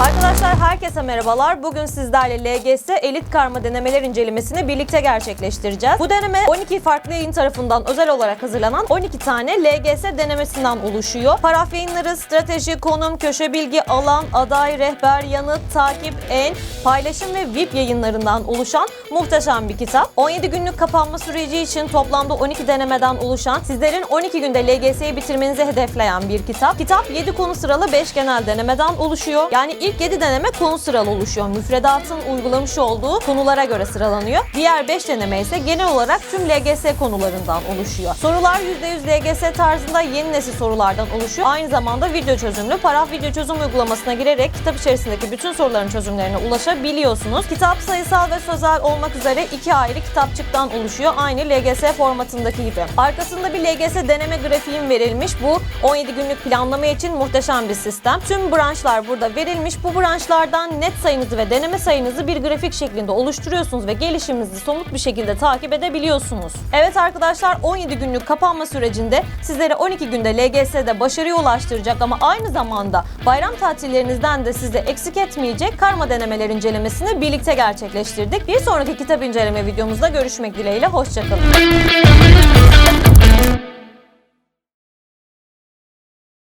Arkadaşlar herkese merhabalar. Bugün sizlerle LGS Elit Karma denemeler incelemesini birlikte gerçekleştireceğiz. Bu deneme 12 farklı yayın tarafından özel olarak hazırlanan 12 tane LGS denemesinden oluşuyor. Paraf yayınları, strateji, konum, köşe bilgi, alan, aday, rehber, yanıt, takip, en, paylaşım ve VIP yayınlarından oluşan muhteşem bir kitap. 17 günlük kapanma süreci için toplamda 12 denemeden oluşan, sizlerin 12 günde LGS'yi bitirmenizi hedefleyen bir kitap. Kitap 7 konu sıralı 5 genel denemeden oluşuyor. Yani ilk 7 deneme konu sıralı oluşuyor. Müfredatın uygulamış olduğu konulara göre sıralanıyor. Diğer 5 deneme ise genel olarak tüm LGS konularından oluşuyor. Sorular %100 LGS tarzında yeni nesil sorulardan oluşuyor. Aynı zamanda video çözümlü. Paraf video çözüm uygulamasına girerek kitap içerisindeki bütün soruların çözümlerine ulaşabiliyorsunuz. Kitap sayısal ve sözel olmak üzere iki ayrı kitapçıktan oluşuyor. Aynı LGS formatındaki gibi. Arkasında bir LGS deneme grafiğim verilmiş. Bu 17 günlük planlama için muhteşem bir sistem. Tüm branşlar burada verilmiş. Bu branşlardan net sayınızı ve deneme sayınızı bir grafik şeklinde oluşturuyorsunuz ve gelişiminizi somut bir şekilde takip edebiliyorsunuz. Evet arkadaşlar 17 günlük kapanma sürecinde sizlere 12 günde LGS'de başarıya ulaştıracak ama aynı zamanda bayram tatillerinizden de sizi eksik etmeyecek karma denemeler incelemesini birlikte gerçekleştirdik. Bir sonraki kitap inceleme videomuzda görüşmek dileğiyle. Hoşçakalın.